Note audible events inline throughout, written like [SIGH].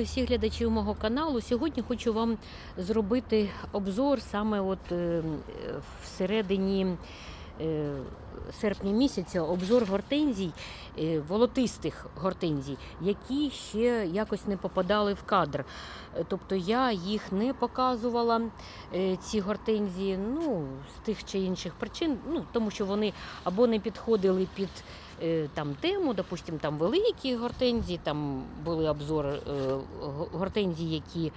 Вітаю всіх глядачів мого каналу. Сьогодні хочу вам зробити обзор саме от е, всередині е, серпня місяця обзор гортензій, е, волотистих гортензій, які ще якось не попадали в кадр. Тобто я їх не показувала, ці гортензії, ну, з тих чи інших причин, ну, тому що вони або не підходили під там тему, допустим, там великі гортензії, там були обзори е, гортензій, які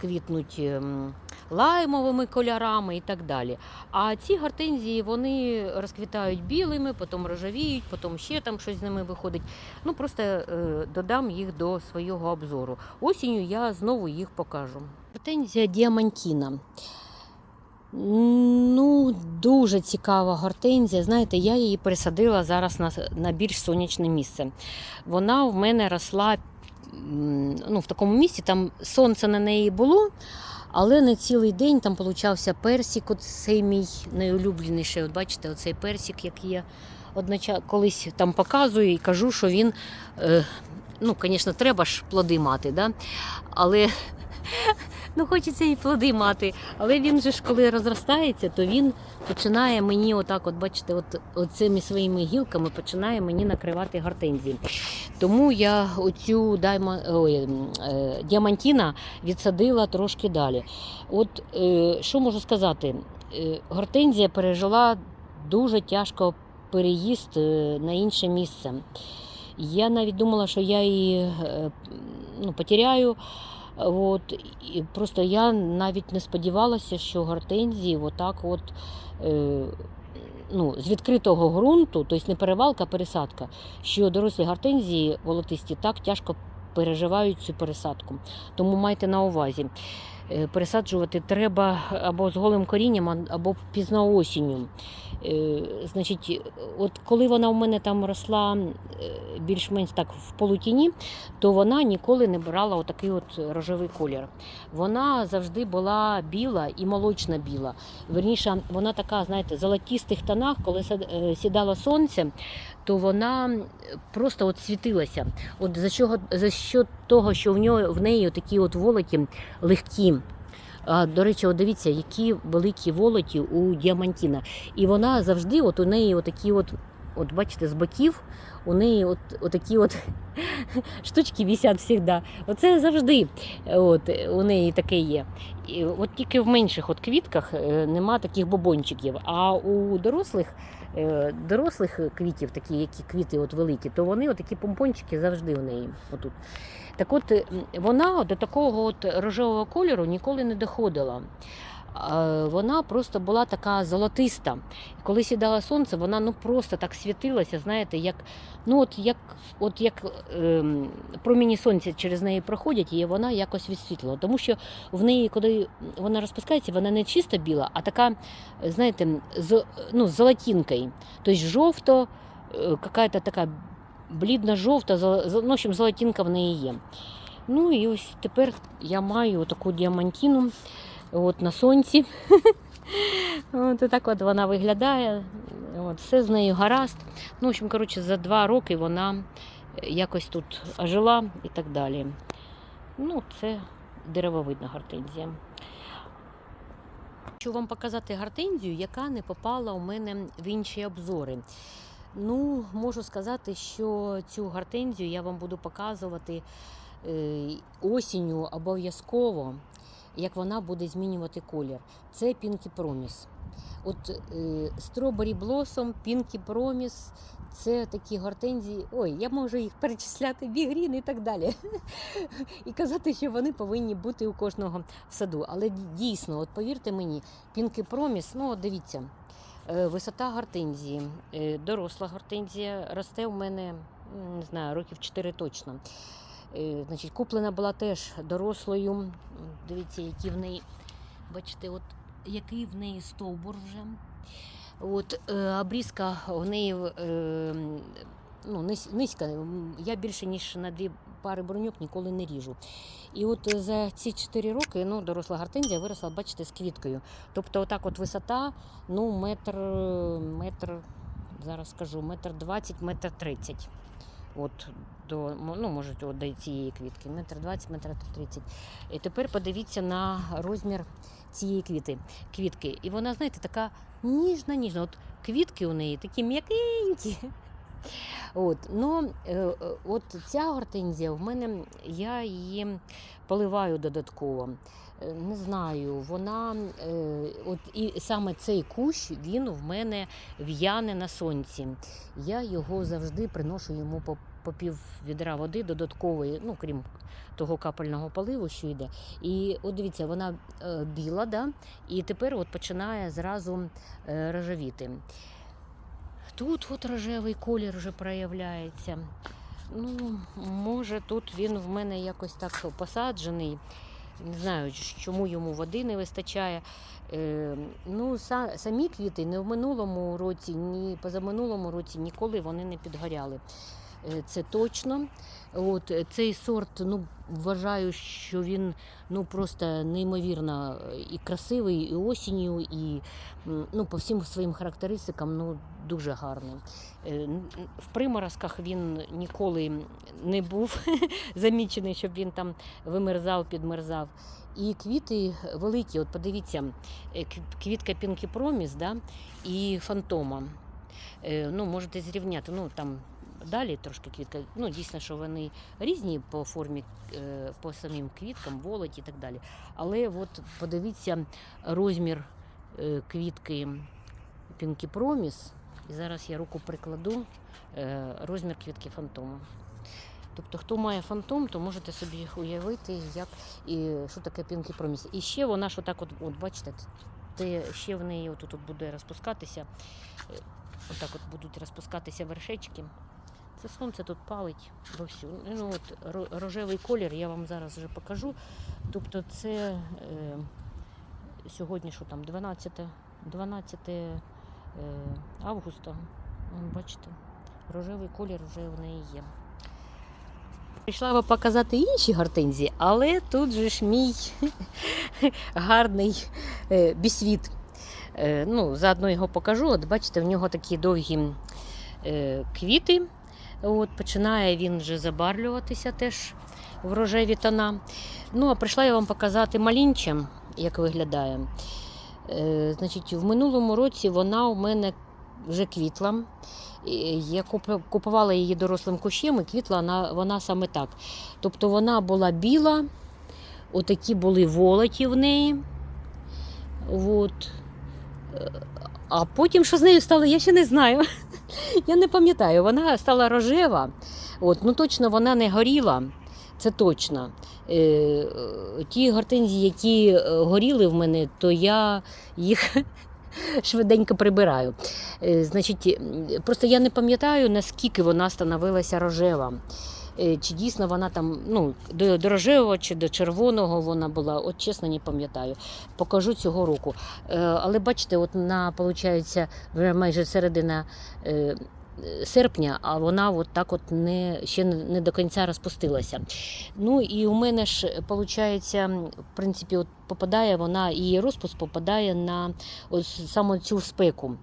квітнуть ем, лаймовими кольорами і так далі. А ці гортензії вони розквітають білими, потім рожевіють, потім ще там щось з ними виходить. Ну просто е, додам їх до свого обзору. Осінню я знову їх покажу. Гортензія діамантіна. Ну, дуже цікава гортензія. Знаєте, я її пересадила зараз на, на більш сонячне місце. Вона в мене росла ну, в такому місці, там сонце на неї було, але не цілий день там получався персик, от цей мій найулюбленіший. От бачите, оцей персик, який я одноча... колись там показую і кажу, що він, е, ну, звісно, треба ж плоди мати, да? але [LAUGHS] ну, хочеться і плоди мати. Але він же ж, коли розростається, то він починає мені, отак, от бачите, от, оцими своїми гілками починає мені накривати гортензії. Тому я оцю дайма, ой, е, діамантіна відсадила трошки далі. От е, що можу сказати? Е, гортензія пережила дуже тяжко переїзд на інше місце. Я навіть думала, що я її ну, потеряю. От, і просто я навіть не сподівалася, що гортензії отак от, е, ну, з відкритого ґрунту, тобто не перевалка, а пересадка, що дорослі гортензії волотисті так тяжко переживають цю пересадку. Тому майте на увазі. Е, Пересаджувати треба або з голим корінням, або пізно осінню. Е, Значить, от коли вона в мене там росла е, більш-менш так в полутіні, то вона ніколи не брала отакий от рожевий колір. Вона завжди була біла і молочна біла. Верніше, вона така, знаєте, золотістих тонах, коли сідало сонце, то вона просто от світилася. От за чого за що того, що в нього в неї такі от волоті легкі. А, до речі, от дивіться, які великі волоті у діамантіна. І вона завжди, от у неї отакі от, от бачите, з боків, у неї от, отакі от [LAUGHS] штучки висять завжди. Оце завжди от, у неї таке є. І от тільки в менших от квітках е, нема таких бобончиків. А у дорослих, е, дорослих квітів, такі, які квіти от великі, то вони отакі помпончики завжди у неї. Отут. Так от е, вона до такого от рожевого кольору ніколи не доходила. А, Вона просто була така золотиста. Коли сідало сонце, вона ну просто так світилася, знаєте, як, ну от як, от як ем, проміні сонця через неї проходять, і вона якось відсвітлила. Тому що в неї, коли вона розпускається, вона не чисто біла, а така, знаєте, з, ну, з золотинкою. Тобто жовто, е, какая-то така блідно-жовта, зо- зо- ну, в общем, золотинка в неї є. Ну і ось тепер я маю таку діамантіну от, на сонці. [LAUGHS] От так от вона виглядає. От, все з нею гаразд. Ну, в общем, коротше, за два роки вона якось тут ожила і так далі. Ну, це деревовидна гортензія. Хочу вам показати гортензію, яка не попала у мене в інші обзори. Ну, можу сказати, що цю гортензію я вам буду показувати е, осінню обов'язково, як вона буде змінювати колір. Це Pinky Promise. От Strawberry Blossom, Pinky Promise, це такі гортензії. Ой, я можу їх перечисляти, бігрін і так далі. [LAUGHS] І казати, що вони повинні бути у кожного в саду. Але дійсно, от повірте мені, Pinky Promise, ну от дивіться. Е, Висота гортензії, е, доросла гортензія росте у мене, не знаю, років 4 точно. Значить, куплена була теж дорослою. Дивіться, які в неї, бачите, от який в неї стовбур вже. От, е, обрізка в неї е, ну, низька. Я більше, ніж на дві пари броньок ніколи не ріжу. І от е, за ці 4 роки ну, доросла гортензія виросла, бачите, з квіткою. Тобто, отак от висота, ну, метр, метр, зараз скажу, метр двадцять, метр тридцять. От до ну, може, от до цієї квітки, метр двадцять, метр тридцять. І тепер подивіться на розмір цієї квіти, квітки. І вона, знаєте, така ніжна, ніжна. От квітки у неї такі м'якенькі. От, ну, е, е, от ця гортензія в мене, я її поливаю додатково. Е, Не знаю, вона от і саме цей кущ він в мене в'яне на сонці. Я його завжди приношу йому по, по пів відра води додаткової, ну крім того капельного поливу, що йде. І от дивіться, вона біла, да? і тепер от починає зразу рожевіти. Тут от рожевий колір вже проявляється. Ну, може, тут він в мене якось так посаджений. Не знаю, чому йому води не вистачає. Е, ну, самі квіти не в минулому році, ні позаминулому році ніколи вони не підгоряли. Е, Це точно. От е, цей сорт, ну вважаю, що він ну просто неймовірно е, і красивий, і осінню, і ну, по всім своїм характеристикам ну, дуже гарний. Е, В приморозках він ніколи не був [LAUGHS] замічений, щоб він там вимерзав, підмерзав. І квіти великі. От подивіться, кв- квітка Пінкі Проміс да, і фантома. Ну, можете зрівняти. Ну, там далі трошки квітка. Ну, дійсно, що вони різні по формі, е, по самим квіткам, волоті і так далі. Але от подивіться розмір е, квітки Пінкі Проміс. І зараз я руку прикладу е, розмір квітки фантома. Тобто, хто має фантом, то можете собі уявити, як і що таке Пінкі Проміс. І ще вона ж отак, от, от бачите, те ще в неї отут от буде розпускатися. Отак от будуть розпускатися вершечки. Це сонце тут палить вовсю. Ну, от, рожевий колір я вам зараз вже покажу. Тобто це е, сьогодні що там, 12, 12 е, августа. Бачите, рожевий колір вже в неї є. Прийшла вам показати інші гортензії, але тут же ж мій [LAUGHS] гарний е, бісвіт. Е, ну, заодно його покажу. От бачите, в нього такі довгі е, квіти. От, починає він вже забарвлюватися теж в рожеві тона. Ну, а прийшла я вам показати малінчем, як виглядає. Е, значить, в минулому році вона у мене вже квітла. Я купувала її дорослим кущем, і квітла вона, вона саме так. Тобто вона була біла, отакі були волоті в неї. От. А потім, що з нею стало, я ще не знаю. [LAUGHS] Я не пам'ятаю. Вона стала рожева. От, ну точно вона не горіла. Це точно. Е, ті гортензії, які е, горіли в мене, то я їх [LAUGHS] швиденько прибираю. Е, Значить, просто я не пам'ятаю, наскільки вона становилася рожева. Е, Чи дійсно вона там ну, до, рожевого чи до червоного вона була, от чесно не пам'ятаю. Покажу цього року. Е, Але бачите, от на, виходить, майже середина е, серпня, а вона от так от не, ще не до кінця розпустилася. Ну і у мене ж, виходить, в принципі, от попадає вона, її розпуск попадає на ось саме цю спеку.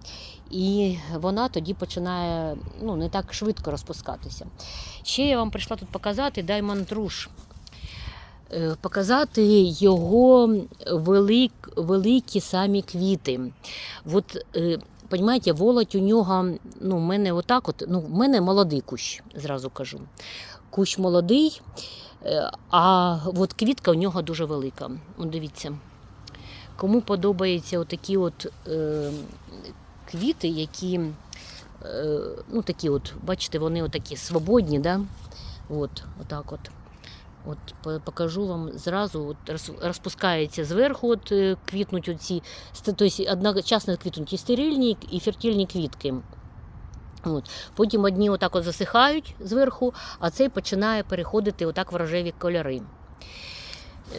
І вона тоді починає ну, не так швидко розпускатися. Ще я вам прийшла тут показати Diamond Rouge. Е, Показати його велик, великі самі квіти. От, е, Понимаєте, волоть у нього, ну, в мене отак от, ну, в мене молодий кущ, зразу кажу. Кущ молодий, е, а от квітка у нього дуже велика. От дивіться. Кому подобаються отакі от е, квіти, які, е, ну, такі от, бачите, вони отакі свободні, да? От, отак от. От покажу вам зразу, от розпускається зверху, от е, квітнуть оці, тобто одночасно квітнуть і стерильні, і фертильні квітки. От. Потім одні отак от засихають зверху, а цей починає переходити отак в рожеві кольори.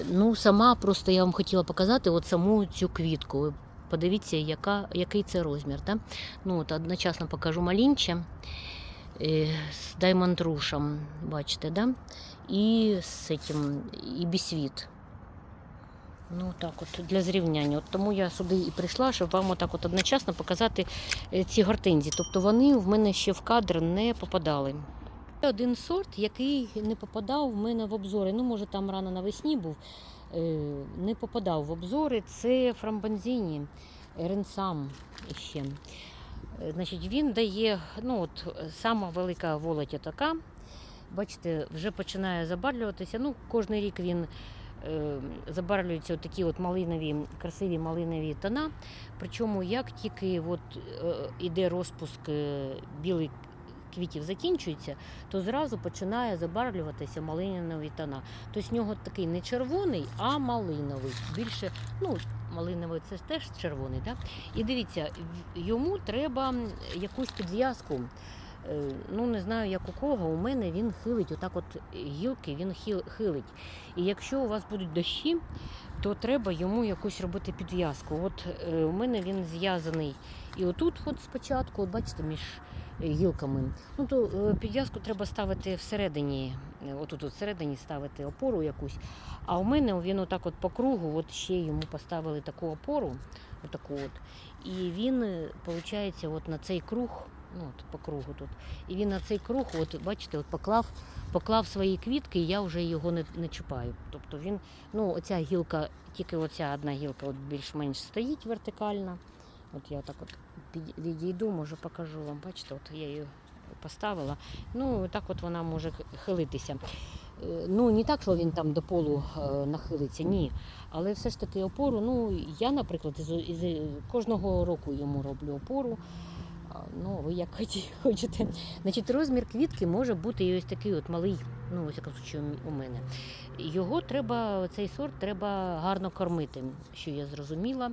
Ну, сама просто я вам хотіла показати от саму цю квітку. Подивіться, яка, який це розмір. Да? Ну, от одночасно покажу малінче е, з даймондрушем, бачите, да? І з цим, і бісвіт. Ну, так от, для зрівняння. От тому я сюди і прийшла, щоб вам отак от одночасно показати е, ці гортензії. Тобто вони в мене ще в кадр не попадали. Один сорт, який не попадав в мене в обзори. Ну, може, там рано навесні був, е, не попадав в обзори. Це фрамбанзіні, ренсам ще. Е, Значить, він дає, ну от сама велика волоть така. Бачите, вже починає забарвлюватися. Ну, кожен рік він е, забарвлюється такі от малинові, красиві малинові тона. Причому як тільки от, е, іде розпуск е, білих квітів закінчується, то зразу починає забарвлюватися малинові тона. Тобто в нього такий не червоний, а малиновий. Більше, ну, малиновий це теж червоний. Да? І дивіться, йому треба якусь підв'язку. Е, Ну, не знаю, як у кого, у мене він хилить, отак от гілки він хилить. І якщо у вас будуть дощі, то треба йому якусь робити підв'язку. От е, у мене він зв'язаний і отут, от спочатку, от бачите, між е, гілками. Ну то підв'язку треба ставити всередині, отут от всередині ставити опору якусь. А у мене він отак от по кругу, от ще йому поставили таку опору, отаку от. І він, виходить, от на цей круг, ну от по кругу тут. І він на цей круг, от бачите, от поклав, поклав свої квітки, і я вже його не, не чіпаю. Тобто він, ну оця гілка, тільки оця одна гілка от більш-менш стоїть вертикально. От я так от відійду, може покажу вам. Бачите, от я її поставила. Ну, так от вона може хилитися. Е, Ну, не так, що він там до полу е, нахилиться, ні. Але все ж таки опору, ну, я, наприклад, із, із кожного року йому роблю опору. Ну, ви як [LAUGHS] хочете. Значить, розмір квітки може бути ось такий от малий, ну, ось случаю у мене. Його треба, цей сорт треба гарно кормити, що я зрозуміла.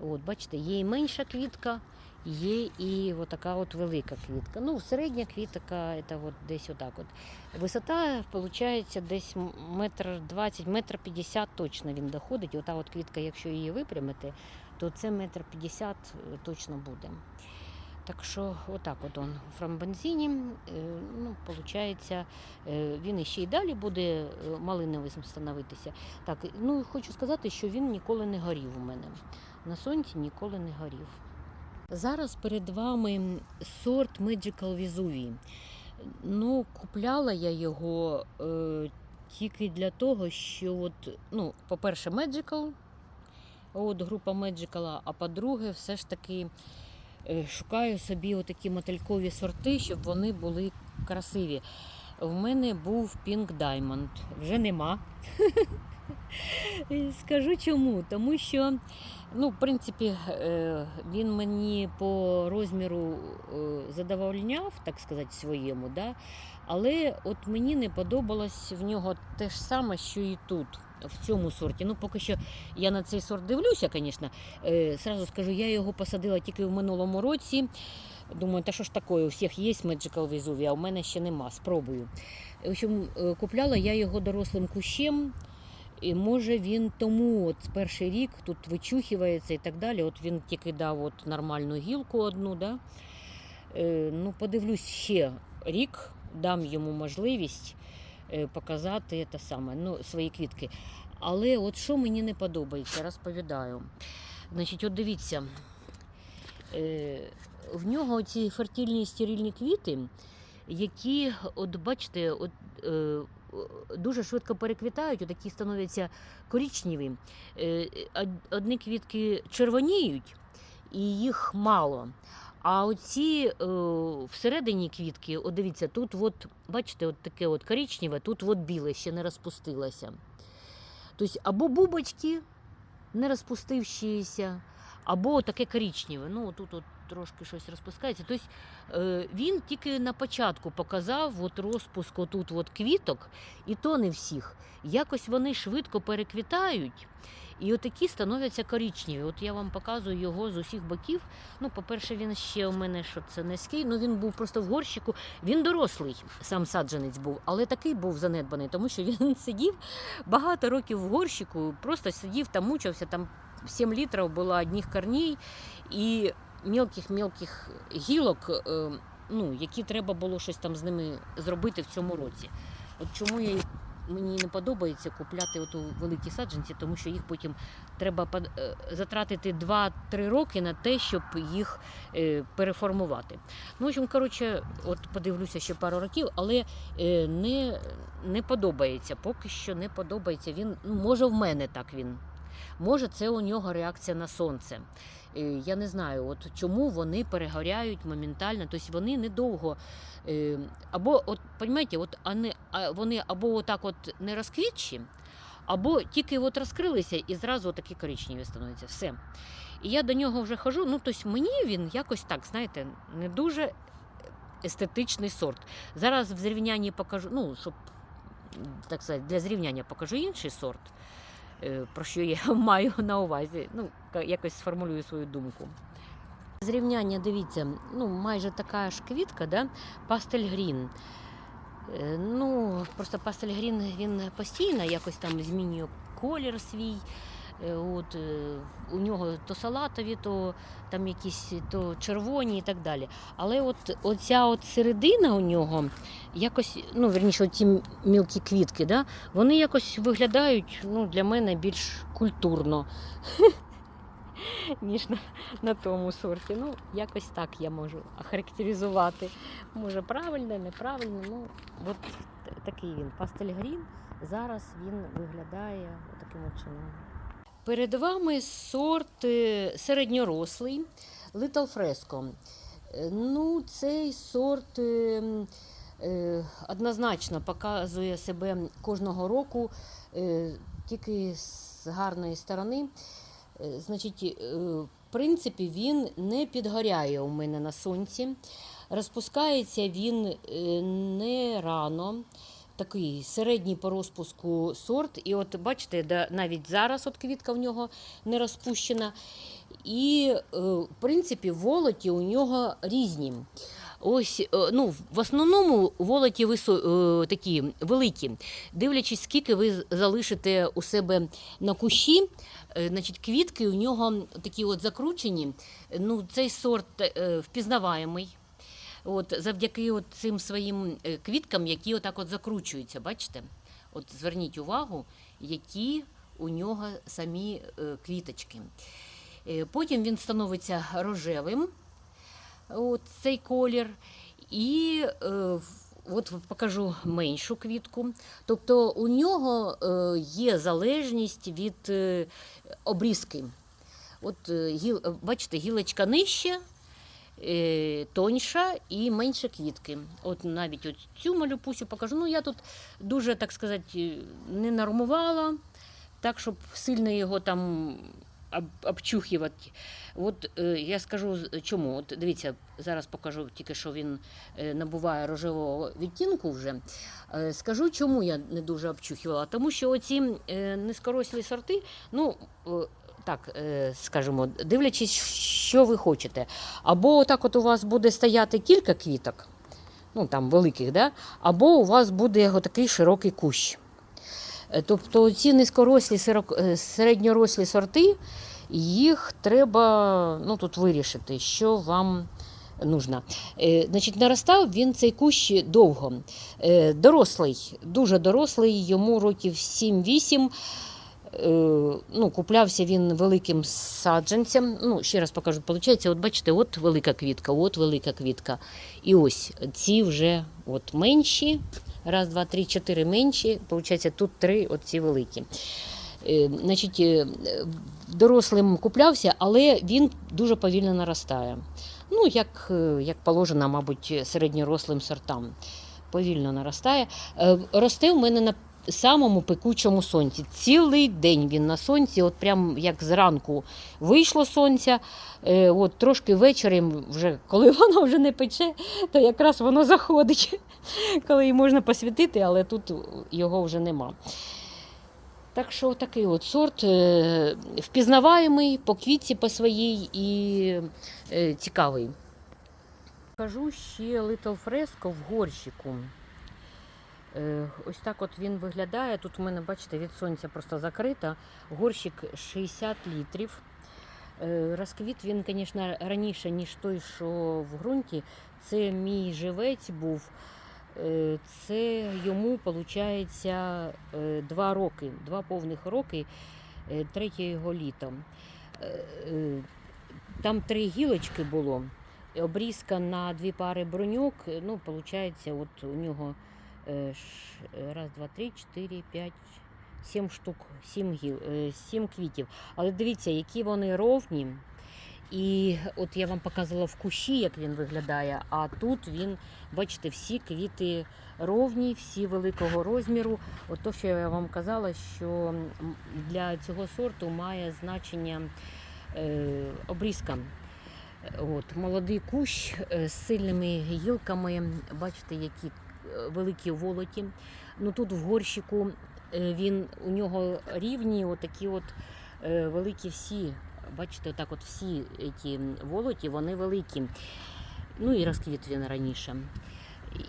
От, бачите, є і менша квітка, є і така от велика квітка. Ну, середня квітка це от десь отак. От. Висота, виходить, десь метр двадцять, метр п'ятдесят точно він доходить. Ота от квітка, якщо її випрямити, то це метр п'ятдесят е, точно буде. Так що отак от он у фрамбензині, е, ну, виходить, він іще й далі буде е, малиновим становитися. Так, ну хочу сказати, що він ніколи не горів у мене. На сонці ніколи не горів. Зараз перед вами сорт Magical Vesuvii. Ну, купляла я його е, тільки для того, що, от, ну, по-перше, Magical, от група Magical, а по-друге, все ж таки е, шукаю собі отакі мотилькові сорти, щоб вони були красиві. В мене був Pink Diamond, вже нема. [LAUGHS] Скажу чому. Тому що, ну, в принципі, е, він мені по розміру е, задовольняв, так сказати, своєму. Да? Але от мені не подобалось в нього те ж саме, що і тут, в цьому сорті. Ну, поки що я на цей сорт дивлюся, звісно. Е, Сразу скажу, я його посадила тільки в минулому році. Думаю, та що ж таке, у всіх є Magical Vesuvia, а у мене ще нема. Спробую. В общем, е, купляла я його дорослим кущем. І може він тому от перший рік тут вичухується і так далі. От він тільки дав от нормальну гілку одну. Да? Е, ну, подивлюсь ще рік, дам йому можливість показати те саме, ну, свої квітки. Але от що мені не подобається, розповідаю. Значить, от дивіться, е, в нього ці фертильні стерильні квіти, які, от бачите, от, е, дуже швидко переквітають, такі становляться коричневі. Е, Одні квітки червоніють, і їх мало. А оці е, всередині квітки, от дивіться, тут, от, бачите, от таке от коричневе, тут от біле ще не розпустилося. Тобто або бубочки не розпустившися, або таке коричневе. Ну, тут от трошки щось розпускається. Тобто е, він тільки на початку показав от розпуск отут от квіток, і то не всіх. Якось вони швидко переквітають, і отакі становляться коричневі. От я вам показую його з усіх боків. Ну, по-перше, він ще у мене що це низький, ну він був просто в горщику. Він дорослий, сам саджанець був, але такий був занедбаний, тому що він [LAUGHS] сидів багато років в горщику, просто сидів там, мучився, там 7 літрів було одних корней і мілких-мілких гілок, е, ну, які треба було щось там з ними зробити в цьому році. От чому я мені не подобається купляти оту великі саджанці, тому що їх потім треба е, затратити 2-3 роки на те, щоб їх е, переформувати. Ну, в общем, коротше, от подивлюся ще пару років, але е, не, не подобається. Поки що не подобається. Він ну, може в мене так він. Може, це у нього реакція на сонце. Е, Я не знаю, от чому вони перегоряють моментально. Тобто вони недовго. е, Або, от, розумієте, от вони, або отак от не розквітчі, або тільки от розкрилися і зразу такі коричневі становляться. Все. І я до нього вже хожу. Ну, тобто мені він якось так, знаєте, не дуже естетичний сорт. Зараз в зрівнянні покажу, ну, щоб так сказати, для зрівняння покажу інший сорт, про що я [LAUGHS] маю на увазі. Ну, якось сформулюю свою думку. Зрівняння, дивіться, ну, майже така ж квітка, да? пастель грін. Е, Ну, просто пастель грін він постійно якось там змінює колір свій. Е, От, е, у нього то салатові, то там якісь то червоні і так далі. Але от оця от середина у нього якось, ну, верніше, ті мілкі квітки, да, вони якось виглядають ну, для мене більш культурно, [LAUGHS] ніж на, на тому сорті. Ну, якось так я можу охарактеризувати. Може, правильно, неправильно. Ну, от такий він. Пастель грін. Зараз він виглядає таким чином. Перед вами сорт е, середньорослий Little Fresco. Е, Ну, цей сорт е, однозначно показує себе кожного року тільки з гарної сторони. Значить, в принципі, він не підгоряє у мене на сонці. Розпускається він не рано. Такий середній по розпуску сорт. І от бачите, навіть зараз от квітка в нього не розпущена. І, е, в принципі, волоті у нього різні. Ось, е, ну, в основному волоті висо, е, такі великі. Дивлячись, скільки ви залишите у себе на кущі, значить, квітки у нього такі от закручені. Ну, цей сорт впізнаваємий. От, завдяки от цим своїм е, квіткам, які отак от закручуються, бачите? От зверніть увагу, які у нього самі е, квіточки. Е, Потім він становиться рожевим, от цей колір. І е, от покажу меншу квітку. Тобто у нього е, є залежність від е, обрізки. От, е, бачите, гілочка нижче, тоньша і менше квітки. От навіть от цю малюпусю покажу. Ну, я тут дуже, так сказати, не нормувала, так, щоб сильно його там об- обчухувати. От е, я скажу чому. От дивіться, зараз покажу тільки, що він е, набуває рожевого відтінку вже. Е, скажу, чому я не дуже обчухувала. Тому що оці е, низькорослі сорти, ну. Так, е, скажімо, дивлячись, що ви хочете. Або так от у вас буде стояти кілька квіток, ну там великих, да? або у вас буде отакий широкий кущ. Е, Тобто ці низькорослі, е, середньорослі сорти, їх треба ну, тут вирішити, що вам нужно. Значить, наростав він цей кущ довго. Дорослий, дуже дорослий, йому років 7-8. Е, Ну, куплявся він великим саджанцем. Ну, ще раз покажу, виходить, от бачите, от велика квітка, от велика квітка. І ось ці вже от менші. Раз, два, три, чотири менші. Получається, тут три оці великі. Е, Значить, е, дорослим куплявся, але він дуже повільно наростає. Ну, як, як положено, мабуть, середньорослим сортам. Повільно наростає. Росте в мене на самому пекучому сонці. Цілий день він на сонці, от прям як зранку вийшло сонця, е, от трошки ввечері, вже, коли [LAUGHS] воно вже не пече, то якраз воно заходить, [LAUGHS] коли її можна посвітити, але тут його вже нема. Так що такий от сорт е, впізнаваємий по квітці по своїй і е, цікавий. Кажу ще Little Fresco в горщику. Е, Ось так от він виглядає. Тут у мене, бачите, від сонця просто закрита. Горщик 60 літрів. Е, Розквіт він, звісно, раніше, ніж той, що в ґрунті. Це мій живець був. Е, Це йому виходить два роки, два повних роки, е. Е, е, Там три гілочки було, обрізка на дві пари броньок. е, Ну, виходить, от у нього е, раз, два, три, чотири, п'ять, сім штук, сім гіл, е, сім квітів. Але дивіться, які вони ровні. І от я вам показувала в кущі, як він виглядає. А тут він, бачите, всі квіти ровні, всі великого розміру. От то, що я вам казала, що для цього сорту має значення е, обрізка. От, молодий кущ е, з сильними гілками, бачите, які великі волоті. Ну тут в горщику е, він у нього рівні, отакі от е, великі всі. Бачите, отак от всі ці волоті, вони великі. Ну і розквіт він раніше.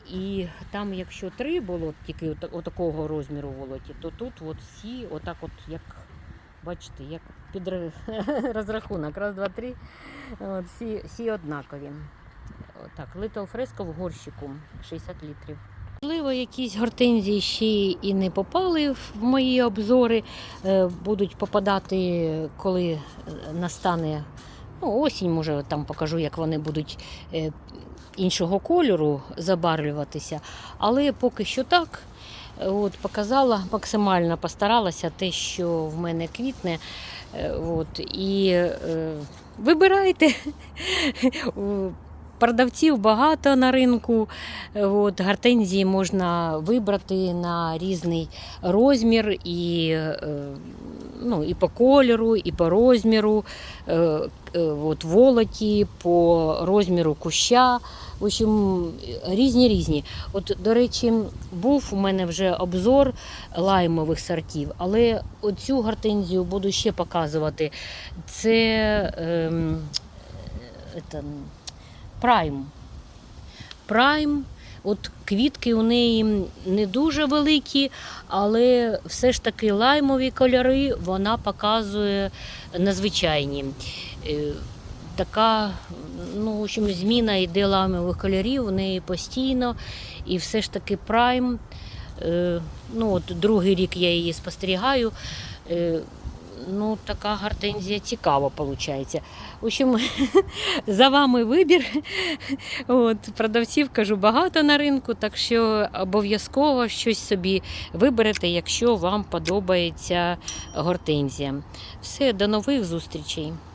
І там, якщо три було тільки от, отакого розміру волоті, то тут от всі, отак от як бачите, як під [LAUGHS] розрахунок. Раз, два, три. От, всі, всі однакові. Отак, Little Fresco в горщику 60 літрів. Можливо, якісь гортензії ще і не попали в мої обзори, е, будуть попадати, коли е, настане ну, осінь, може там покажу, як вони будуть е, іншого кольору забарвлюватися. Але поки що так. От, показала, максимально постаралася те, що в мене квітне. От, і е, вибирайте. [LAUGHS] Продавців багато на ринку. От, гортензії можна вибрати на різний розмір і, е, ну, і по кольору, і по розміру, е, е, от, волоті, по розміру куща. В общем, різні різні. От, до речі, був у мене вже обзор лаймових сортів, але оцю гортензію буду ще показувати. Це ем, е, прайм. Прайм. От квітки у неї не дуже великі, але все ж таки лаймові кольори вона показує надзвичайні. Е, Така ну, в общем, зміна йде лаймових кольорів у неї постійно. І все ж таки прайм. Е, Ну, от другий рік я її спостерігаю. Ну, така гортензія цікава виходить. В общем, [LAUGHS] за вами вибір. От, продавців кажу багато на ринку, так що обов'язково щось собі виберете, якщо вам подобається гортензія. Все, до нових зустрічей.